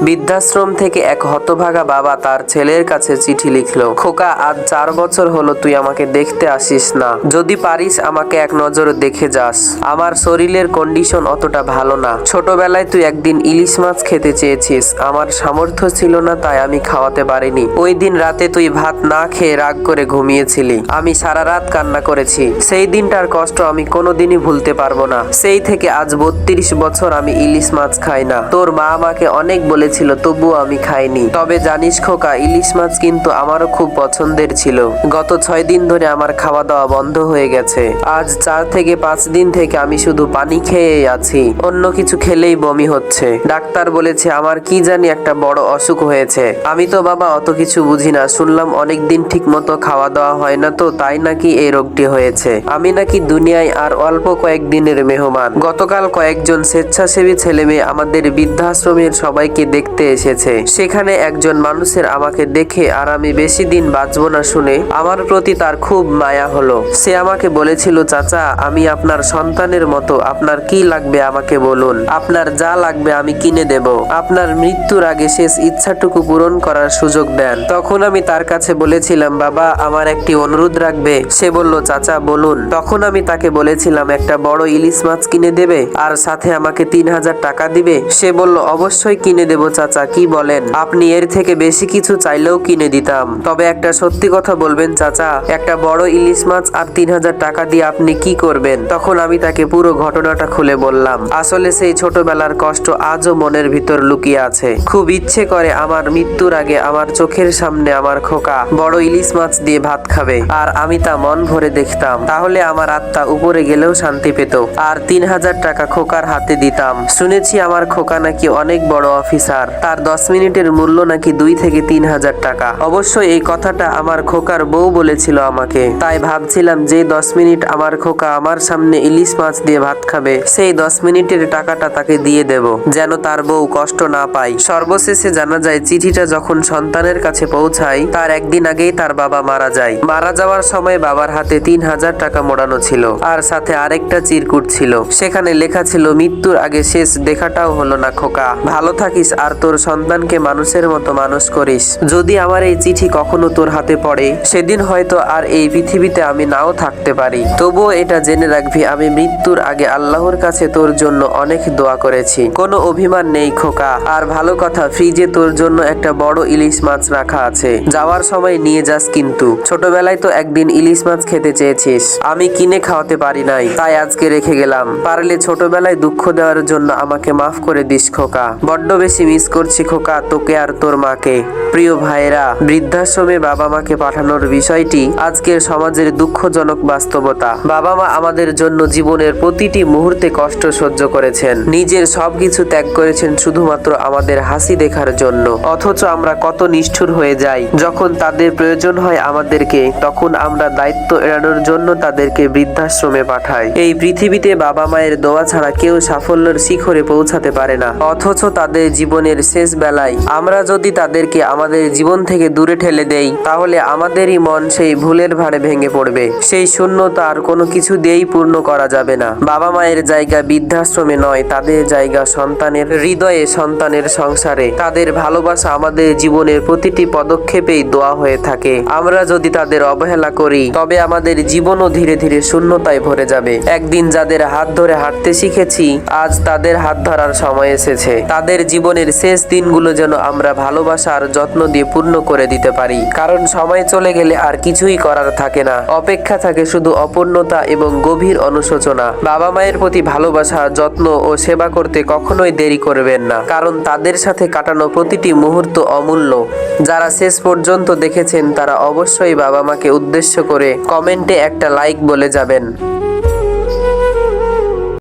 বৃদ্ধাশ্রম থেকে এক হতভাগা বাবা তার ছেলের কাছে চিঠি লিখলো, খোকা, আজ চার বছর হলো তুই আমাকে দেখতে আসিস না। যদি পারিস আমাকে এক নজর দেখে যাস। আমার শরীরের কন্ডিশন অতটা ভালো না। ছোটবেলায় তুই একদিন ইলিশ মাছ খেতে চেয়েছিস। আমার সামর্থ্য ছিল না, তাই আমি খাওয়াতে পারিনি। ওই দিন রাতে তুই ভাত না খেয়ে রাগ করে ঘুমিয়েছিলি। আমি সারা রাত কান্না করেছি। সেই দিনটার কষ্ট আমি কোনোদিনই ভুলতে পারব না। সেই থেকে আজ বত্রিশ বছর আমি ইলিশ মাছ খাই না। তোর মা আমাকে অনেক বলেছিল, তবুও আমি খাইনি। তবে জানিস খোকা, ইলিশ মাছ কিন্তু আমারও খুব পছন্দের ছিল। গত ছয় দিন ধরে আমার খাওয়া দাওয়া বন্ধ হয়ে গেছে। আজ চার থেকে পাঁচ দিন থেকে আমি শুধু পানি খেয়েই আছি। অন্য কিছু খেলেই বমি হচ্ছে। ডাক্তার বলেছে, আমার কি জানি একটা বড় অসুখ হয়েছে। আমি তো বাবা অত কিছু বুঝি না। শুনলাম অনেক দিন ঠিক মতো খাওয়া দাওয়া হয় না তো, তাই নাকি এই রোগটি হয়েছে। আমি নাকি দুনিয়ায় আর অল্প কয়েকদিনের মেহমান। গতকাল কয়েকজন স্বেচ্ছাসেবী ছেলে মেয়ে আমাদের বৃদ্ধাশ্রমের সবাইকে দেখতে এসেছে। সেখানে একজন মানুষের আমাকে দেখে আর আমি বেশি দিন বাঁচবো না শুনে আমার প্রতি তার খুব মায়া হলো। সে আমাকে বলেছিল, চাচা, আমি আপনার সন্তানের মতো। আপনার কি লাগবে আমাকে বলুন? আপনার যা লাগবে আমি কিনে দেব। আপনার মৃত্যুর আগে শেষ ইচ্ছাটুকু পূরণ করার সুযোগ দেন। তখন আমি তার কাছে বলেছিলাম, বাবা, আমার একটি অনুরোধ রাখবে। সে বলল, চাচা, বলুন। তখন আমি তাকে বলেছিলাম, একটা বড় ইলিশ মাছ কিনে দেবে আর সাথে আমাকে তিন হাজার টাকা দিবে। সে বলল, অবশ্যই কিনে দেব। চাচা, কি বলেন? আপনি এর থেকে বেশি কিছু চাইলেও কিনে দিতাম। তবে একটা সত্যি কথা বলবেন, চাচা, একটা বড় ইলিশ মাছ আর তিন হাজার টাকা দিয়ে আপনি কি করবেন? তখন আমি তাকে পুরো ঘটনাটা খুলে বললাম। আসলে সেই ছোটবেলার কষ্ট আজও মনের ভিতর লুকিয়ে আছে। খুব ইচ্ছে করে আমার মৃত্যুর আগে আমার চোখের সামনে আমার খোকা বড় ইলিশ মাছ দিয়ে ভাত খাবে, আর আমি তা মন ভরে দেখতাম। তাহলে আমার আত্মা উপরে গেলেও শান্তি পেত, আর তিন হাজার টাকা খোকার হাতে দিতাম। শুনেছি আমার খোকা নাকি অনেক বড় অফিসার। তার দশ মিনিটের মূল্য নাকি দুই থেকে তিন হাজার টাকা। অবশ্যই এই কথাটা আমার খোকার বউ বলেছিল আমাকে। তাই ভাবছিলাম যে দশ মিনিট আমার খোকা আমার সামনে ইলিশ মাছ দিয়ে ভাত খাবে, সেই দশ মিনিটের টাকাটা তাকে দিয়ে দেব, যেন তার বউ কষ্ট না পায়। সর্বশেষে জানা যায়, চিঠিটা যখন সন্তানের কাছে পৌঁছায়, তার একদিন আগেই তার বাবা মারা যায়। মারা যাওয়ার সময় বাবার হাতে তিন হাজার টাকা মোড়ানো ছিল, আর সাথে আরেকটা চিরকুট ছিল। সেখানে লেখা ছিল, মৃত্যুর আগে শেষ দেখাটাও হলো না খোকা। ভালো থাকিস আর তোর সন্তানকে মানুষের মতো মানুষ করিস। যদি আমার এই চিঠি কখনো তোর হাতে পড়ে, সেদিন হয়তো আর এই পৃথিবীতে আমি নাও থাকতে পারি। তবুও এটা জেনে রাখবি, আমি মৃত্যুর আগে আল্লাহর কাছে তোর জন্য অনেক দোয়া করেছি। কোনো অভিমান নেই খোকা। আর ভালো কথা, ফ্রিজে তোর জন্য একটা বড় ইলিশ মাছ রাখা আছে। যাওয়ার সময় নিয়ে যাস কিন্তু। ছোটবেলায় তো একদিন ইলিশ মাছ খেতে চেয়েছিস। আমি কিনে খাওয়াতে পারি নাই, তাই আজকে রেখে গেলাম। পারলে ছোটবেলায় দুঃখ দেওয়ার জন্য আমাকে মাফ করে দিস খোকা। বড্ড বেশি মিস করছি খোকা, তোকে আর তোর মাকে। প্রিয় ভাইরা বৃদ্ধাশ্রমে বাবা মাকে পাঠানোর বিষয়টি আজকের সমাজের দুঃখজনক বাস্তবতা। বাবা মা আমাদের জন্য জীবনের প্রতিটি মুহূর্তে কষ্ট সহ্য করেছেন। নিজের সবকিছু ত্যাগ করেছেন শুধুমাত্র আমাদের হাসি দেখার জন্য। অথচ আমরা কত নিষ্ঠুর হয়ে যাই। যখন তাদের প্রয়োজন হয় আমাদেরকে, তখন আমরা দায়িত্ব এড়ানোর জন্য তাদেরকে বৃদ্ধাশ্রমে পাঠাই। এই পৃথিবীতে বাবা মায়ের দোয়া ছাড়া কেউ সাফল্যের শিখরে পৌঁছাতে পারে না। অথচ তাদের জীবনের শেষ বেলায়। আমরা যদি তাদেরকে আমাদের জীবন থেকে দূরে ঠেলে দেই, তাহলে আমাদেরই মন সেই ভুলের ভারে ভেঙে পড়বে। সেই শূন্যতা আর কোনো কিছু দিয়েই পূর্ণ করা যাবে না। বাবা মায়ের জায়গা বৃদ্ধাশ্রমে নয়, তাদের জায়গা সন্তানের হৃদয়ে সন্তানের সংসারে। তাদের ভালোবাসা আমাদের জীবনের প্রতিটি পদক্ষেপেই দোয়া হয়ে থাকে। আমরা যদি তাদের অবহেলা করি, তবে আমাদের জীবনও ধীরে ধীরে শূন্যতায় ভরে যাবে। একদিন যাদের হাত ধরে হাঁটতে শিখেছি, আজ তাদের হাত ধরার সময় এসেছে। তাদের জীবনের শেষ দিনগুলো যেন আমরা ভালোবাসা আর যত্ন দিয়ে পূর্ণ করে দিতে পারি। কারণ সময় চলে গেলে আর কিছুই করার থাকে না। অপেক্ষা থাকে শুধু অপূর্ণতা এবং গভীর অনুশোচনা। বাবা মায়ের প্রতি ভালোবাসা, যত্ন ও সেবা করতে কখনোই দেরি করবেন না। কারণ তাদের সাথে কাটানো প্রতিটি মুহূর্ত অমূল্য। যারা শেষ পর্যন্ত দেখেছেন, তারা অবশ্যই বাবা মাকে উদ্দেশ্য করে কমেন্টে একটা লাইক বলে যাবেন।